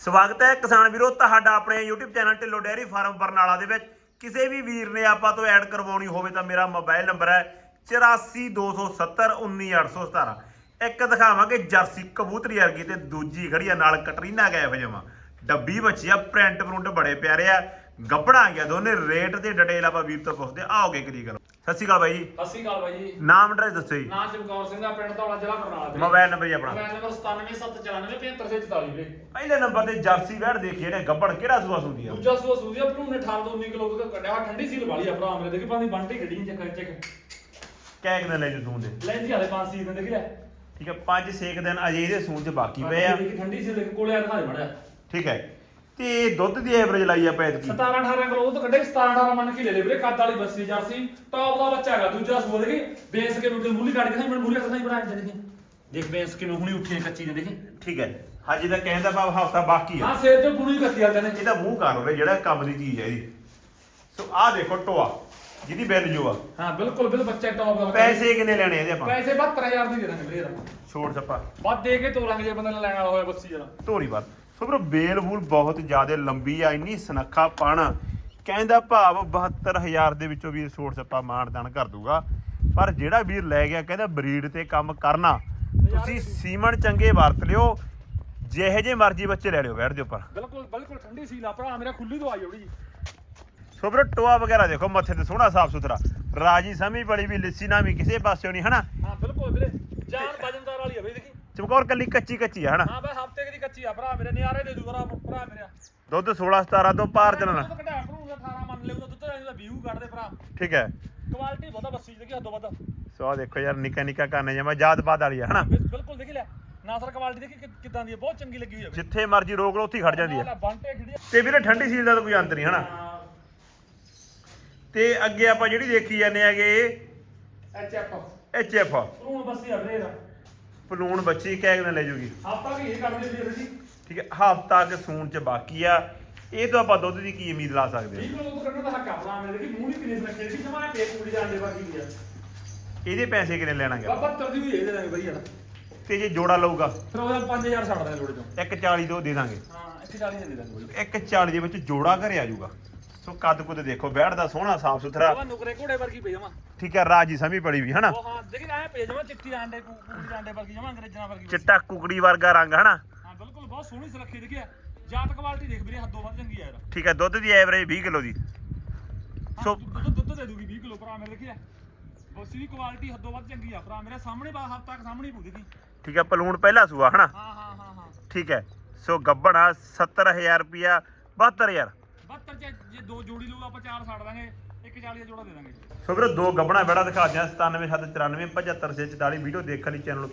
ਸਵਾਗਤ ਹੈ ਕਿਸਾਨ ਵੀਰੋ, ਤੁਹਾਡਾ ਆਪਣੇ YouTube channel Dhillon dairy farm Barnala ਦੇ ਵਿੱਚ। ਕਿਸੇ ਵੀ ਵੀਰ ਨੇ ਆਪਾਂ ਤੋਂ ਐਡ ਕਰਵਾਉਣੀ ਹੋਵੇ ਤਾਂ ਮੇਰਾ ਮੋਬਾਈਲ ਨੰਬਰ ਹੈ 8427191817 ਇੱਕ ਦਿਖਾਵਾਂਗੇ ਜਰਸੀ ਕਬੂਤਰੀ ਵਰਗੀ ਤੇ ਦੂਜੀ ਖੜੀ ਆ, ਨਾਲ ਕਟਰੀਨਾ ਗੈਪ ਜਮਾ। ਡੱਬੀ ਬੱਚੀ ਆ ਪ੍ਰਿੰਟ ਪ੍ਰਿੰਟ ਬੜੇ ਪਿਆਰੇ ਆ। ਗੱਬੜਾ ਗਿਆ ਦੋਨੇ ਰੇਟ ਤੇ ਡਿਟੇਲ ਆਪਾਂ ਵੀਰ ਤੋਂ ਪੁੱਛਦੇ ਆਓਗੇ ਕਰੀ ਕਰੋ। ਸਤਿ ਸ਼੍ਰੀ ਅਕਾਲ ਬਾਈ ਜੀ। ਸਤਿ ਸ਼੍ਰੀ ਅਕਾਲ ਬਾਈ ਜੀ। ਨਾਮ ਐਡਰੈਸ ਦੱਸੋ ਜੀ। ਨਾਂ ਚਮਕੌਰ ਸਿੰਘ ਦਾ ਪਿੰਡ ਧੌਲਾ ਜ਼ਿਲ੍ਹਾ ਬਰਨਾਲਾ ਵੀਰੇ ਮੋਬਾਈਲ ਨੰਬਰ ਜੀ ਆਪਣਾ। ਮੋਬਾਈਲ ਨੰਬਰ 9774975744 ਵੀਰੇ। ਪਹਿਲੇ ਨੰਬਰ ਤੇ ਜਰਸੀ ਵੈੜ ਦੇਖੀਏ ਨੇ ਗੱਬੜ ਕਿਹੜਾ ਸੂਆ ਸੁੰਦੀ ਆ? ਦੂਜਾ ਸੂਆ ਸੂਦੀਆ ਭਰੂ ਨੇ 18 ਤੋਂ 19 ਕਿਲੋ ਤੱਕ ਕੱਢਿਆ ਹੋਇਆ, ਠੰਡੀ ਸੀਲ ਵਾਲੀ ਆ ਭਰਾ ਮੇਰੇ ਦੇਖੀ ਪਾਣੀ ਬੰਟੀ ਗੱਡੀ ਚੱਕ ਚੱਕ। ਕਹਿ ਕਿੰਨੇ ਲੈ ਜੂ ਸੂਣ ਦੇ। ਲੈਂਦੀ ਹਾਲੇ ਪੰਜ ਸੀਲ ਨੇ ਦੇਖੀ ਲੈ। ਠੀਕ ਹੈ 5-6 ਦਿਨ ਅਜੇ ਇਹਦੇ ਸੂਣ ਚ ਬਾਕੀ ਪਏ ਆ। ਦੇਖੀ ਠੰਡੀ ਸੀਲ ਦੇਖ ਕੋਲੇ ਆ ਦਿਖਾ ਦੇ ਮੜਿਆ ਠੀਕ ਹੈ। ਤੇ ਦੁੱਧ ਦੀ ਐਵਰੇਜ ਲਾਈ ਆ ਪੈਦ ਕੀ 17 18 ਕਿਲੋ ਉਹ ਤਾਂ ਕੱਢੇ 17 18 ਮੰਨ ਕੇ ਲੈ ਲੈ ਵੀਰੇ ਕੱਦ ਵਾਲੀ ਬੱਸੀ ਜਰਸੀ ਟੌਪ ਦਾ ਬੱਚਾ ਹੈਗਾ ਦੂਜਾ ਸੂਆ ਦੇਖੀ ਬੇਸ ਕੇ ਨੂੰ ਮੂਲੀ ਕੱਢ ਕੇ ਮੈਨੂੰ ਮੂਲੀ ਨਹੀਂ ਬਣਾਇਆ ਦੇਖੀ। ਦੇਖ ਬੇਸ ਕਿਵੇਂ ਹੁਣੀ ਉੱਠੀ ਹੈ ਕੱਚੀ ਨੇ ਦੇਖੀ। ਠੀਕ ਹੈ। ਹਾਜੀ ਦਾ ਕਹਿਣ ਦਾ ਭਾਵ ਹਫਤਾ ਬਾਕੀ ਆ। ਹਾਂ ਸਿਰ ਤੇ ਪੁਣੀ ਕੱਤੀ ਵਾਲੇ ਨੇ। ਇਹਦਾ ਮੂੰਹ ਕਰ ਰਿਹਾ ਜਿਹੜਾ ਕੰਮ ਦੀ ਚੀਜ਼ ਹੈ ਇਹਦੀ। ਸੋ ਆਹ ਦੇਖੋ ਟੋਆ ਜਿਹਦੀ ਬਿੱਲ ਜੋ ਆ। ਹਾਂ ਬਿਲਕੁਲ ਬਿਲਕੁਲ ਬੱਚਾ ਟੌਪ ਦਾ ਬੱਚਾ। ਪੈਸੇ ਕਿੰਨੇ ਲੈਣੇ ਇਹਦੇ ਆਪਾਂ? ਪੈਸੇ 72000 ਦੀ ਦੇ ਦਾਂਗੇ ਵੀਰੇ ਯਾਰ ਛੋੜ ਛੱਪਾ। ਵੱਧ ਦੇ ਕੇ ਤੋਰਾਂਗੇ ਜੇ ਬੰਦੇ ਨੇ ਲੈਣ ਵਾਲਾ ਹੋਇਆ ਬੱਸੀ ਜਰਾ ਧੋਰੀ ਬਾਰ ਸੋ ਬਰੋ ਬੇਲ ਬੂਲ ਬਹੁਤ ਜ਼ਿਆਦਾ ਲੰਬੀ ਆ ਇੰਨੀ ਸਨੱਖਾ ਪਣ। ਕਹਿੰਦਾ ਭਾਵ 72000 ਦੇ ਵਿੱਚੋਂ ਵੀਰ ਛੋੜ ਛੱਪਾ ਮਾਨਦਾਨ ਕਰ ਦੂਗਾ। ਪਰ ਜਿਹੜਾ ਵੀਰ ਲੈ ਗਿਆ ਕਹਿੰਦਾ ਬਰੀਡ ਤੇ ਕੰਮ ਕਰਨਾ। ਤੁਸੀਂ ਸੀਮਨ ਚੰਗੇ ਵਰਤ ਲਿਓ ਜਿਹੇ ਜੇ ਮਰਜ਼ੀ ਬੱਚੇ ਲੈ ਲਿਓ ਬੈਠ ਦੇ ਉੱਪਰ। ਬਿਲਕੁਲ ਬਿਲਕੁਲ ਠੰਡੀ ਸੀ ਲਾ ਭਰਾ ਮੇਰਾ ਖੁੱਲੀ ਦਵਾਈ ਉਹਦੀ। ਸੋ ਵੀਰੋ ਟੋਆ ਵਗੈਰਾ ਦੇਖੋ ਮੱਥੇ ਤੇ ਸੋਹਣਾ ਸਾਫ਼ ਸੁਥਰਾ। ਰਾਜੀ ਸਮੀ ਬੜੀ ਵੀ ਲਿੱਸੀ ਨਾ ਵੀ ਕਿਸੇ ਪਾਸਿਓਂ ਨਹੀਂ ਹਨਾ? ਹਾਂ ਬਿਲਕੁਲ ਵੀਰੇ ਜਾਨ ਵਜਨਦਾਰ ਵਾਲੀ ਆ ਬਈ ਦੇਖੀ। ਚਮਕੌਰ ਕੱਲੀ ਕੱਚੀ ਕੱਚੀ ਆ ਹਨਾ? ਹਾਂ ਬਈ ਹਫ਼ਤੇ ਦੀ ਕੱਚੀ ਆ ਭਰਾ ਮੇਰੇ ਨਿਆਰੇ ਦੇ ਦੂ ਭਰਾ ਭਰਾ ਮੇਰੇ। ਦੁੱਧ 16 17 ਤੋਂ ਪਾਰ ਚੱਲਣਾ। ਦੁੱਧ ਘਟਾ ਭਰੂ ਦਾ 18 ਮੰਨ ਲਿਓ ਦੁੱਧ ਦਾ ਵੀਊ ਕੱਢਦੇ ਭਰਾ। ਠੀਕ ਹੈ। ਕੁਆਲਿਟੀ ਬਹੁਤਾ ਬੱਸੀ ਦੇਖੀ ਹੱਦੋਂ ਵੱਧ। ਸੋ ਆ ਦੇਖੋ ਯਾਰ ਨਿੱਕਾ ਨਿੱਕਾ ਕਰਨੇ ਜਮਾ ਯਾਦ ਬਾਦ ਵਾਲੀ ਆ ਹਨਾ? ਬਿਲ- ਬਿਲਕੁਲ ਦੇਖੀ ਲੈ ਨਾਸਰ ਕੁਆਲਿਟੀ ਦੇਖੀ ਕਿੱਦਾਂ ਦੀ ਹੈ ਬਹੁਤ ਚੰਗੀ ਲੱਗੀ ਹੋਈ ਹੈ ਜਿੱਥੇ ਮਰਜ਼ੀ ਰੋਕ ਲਓ ਉੱਥੇ ਹੀ ਖੜ ਜਾਂਦੀ ਖੜੀ ਤੇ ਵੀਰੇ ਠੰਡੀ ਸੀਲ ਦਾ ਤਾਂ ਕੋਈ ਅੰਤ ਨਹੀਂ ਹਨਾ? ਤੇ ਅੱਗੇ ਆਪਾਂ ਜਿਹੜੀ ਦੇਖੀ ਜਾਂਦੇ ਹੈਗੇ ਐਚ ਐਫ। H F. ਭਰੂਣ ਬੱਸੀ ਆ ਵੀਰੇ ਦਾ। ਪਲੂਣ ਬੱਚੀ ਕਹਿ ਕੇ ਲੈ ਜੂਗੀ। ਹਫਤਾ ਵੀ ਇਹ ਕੱਢਦੇ ਵੀਰੇ ਜੀ ਠੀਕ ਹੈ ਹਫਤਾ ਕੇ ਸੂਣ ਚ ਬਾਕੀ ਆ। ਇਹ ਤੋਂ ਆਪਾਂ ਦੁੱਧ ਦੀ ਕੀ ਉਮੀਦ ਲਾ ਸਕਦੇ ਹਾਂ? ਠੀਕ ਲੋ ਦੁੱਧ ਕੱਢਣ ਦਾ ਹੱਕ ਆਪਣਾ ਮੇਰੇ ਦੇਖੀ ਮੂੰਹ ਨਹੀਂ ਕਿਨੇ ਰੱਖੇ ਸੀ ਜਮਾ ਪੇ ਪੂਰੀ ਜਾਂਦੇ ਬਾਕੀ ਆ। ਇਹਦੇ ਪੈਸੇ ਕਿੰਨੇ ਲੈਣਾਗੇ ਬਾਬਾ 70 ਦੀ ਵੀ ਦੇ ਦਾਂਗੇ ਯਾਰ ਤੇ ਜੇ ਜੋੜਾ ਲਊਗਾ? ਫਿਰ ਉਹਦਾ 5000 ਛੱਡ ਦਾਂਗੇ ਲੋੜੇ ਤੋਂ 140 ਦੋ ਦੇ ਦਾਂਗੇ। ਹਾਂ 140 ਦੇ ਦਾਂਗੇ ਬਈ 140 ਦੇ ਵਿੱਚ ਜੋੜਾ ਘਰੇ ਆ ਜਾਊਗਾ ਸੋ ਕੱਦ ਕੁੱਦ ਦੇਖੋ ਬੈਠਦਾ ਸੋਹਣਾ ਸਾਫ਼ ਸੁਥਰਾ। ਉਹ ਨੁਕਰੇ ਘੋੜੇ ਵਰਗੀ ਪਈ ਜਮਾ ਠੀਕ ਹੈ ਰਾਜੀ ਸਮੀ ਪੜੀ ਵੀ ਹਨਾ? ਉਹ ਹਾਂ ਦੇਖੀ ਐ ਪਈ ਜਮਾ ਚਿੱਟੀ ਆਂਡੇ ਪੂਰੀ ਆਂਡੇ ਵਰਗੀ ਜਮਾ ਅੰਗਰੇਜ਼ਾਂ ਵਰਗੀ ਬਸ। ਚਿੱਟਾ ਕੁਕੜੀ ਵਰਗਾ ਰੰਗ ਹਨਾ? ਹਾਂ ਬਿਲਕੁਲ ਬਹੁਤ ਸੋਹਣੀ ਸੁਰੱਖੀ ਦੇਖੀ ਜਾਤ ਕੁਆਲਿਟੀ ਦੇਖ ਵੀਰੇ ਹੱਦੋਂ ਵੱਧ ਚੰਗੀ ਆ ਯਾਰ। ਠੀਕ ਹੈ ਦੁੱਧ ਦੀ ਐਵਰੇਜ 20 ਕਿਲੋ ਦੀ। ਸੋ ਸੋ- ਦੁੱਧ ਦੁੱਧ ਦੇ ਦੂਗੀ 20 ਕਿਲੋ ਭਰਾ ਮੇਰੇ ਦੇਖੀ ਬੋਸੀ ਦੀ ਕੁਆਲਿਟੀ ਹੱਦੋਂ ਵੱਧ ਚੰਗੀ ਆ ਭਰਾ ਮੇਰੇ ਸਾਹਮਣੇ ਬਾ ਹੱਦ ਤੱਕ ਸਾਹਮਣੇ ਹੀ ਪੂ ਦੇਖੀ। ਠੀਕ ਹੈ ਪਲੂਣ ਪਹਿਲਾ ਸੂਆ ਹਨਾ? ਹਾਂ ਹਾਂ ਹਾਂ ਹਾਂ। ਠੀਕ ਹੈ ਸੋ ਗੱਬਣਾ 70000 ਰੁਪਿਆ 72000 72 ਚ ਜੇ ਦੋ ਜੋੜੀ ਲਊ, ਆਪਾਂ ਚਾਰ ਛੱਡ ਦਾਂਗੇ 140 ਦਾ ਜੋੜਾ ਦੇ ਦਾਂਗੇ। ਸੋ ਵੀਰੋ, ਦੋ ਗੱਬਣਾ ਬੈੜਾ ਦਿਖਾ ਦਿਆਂ 97 794 75 44 ਵੀਡੀਓ ਦੇਖਣ ਲਈ ਚੈਨਲ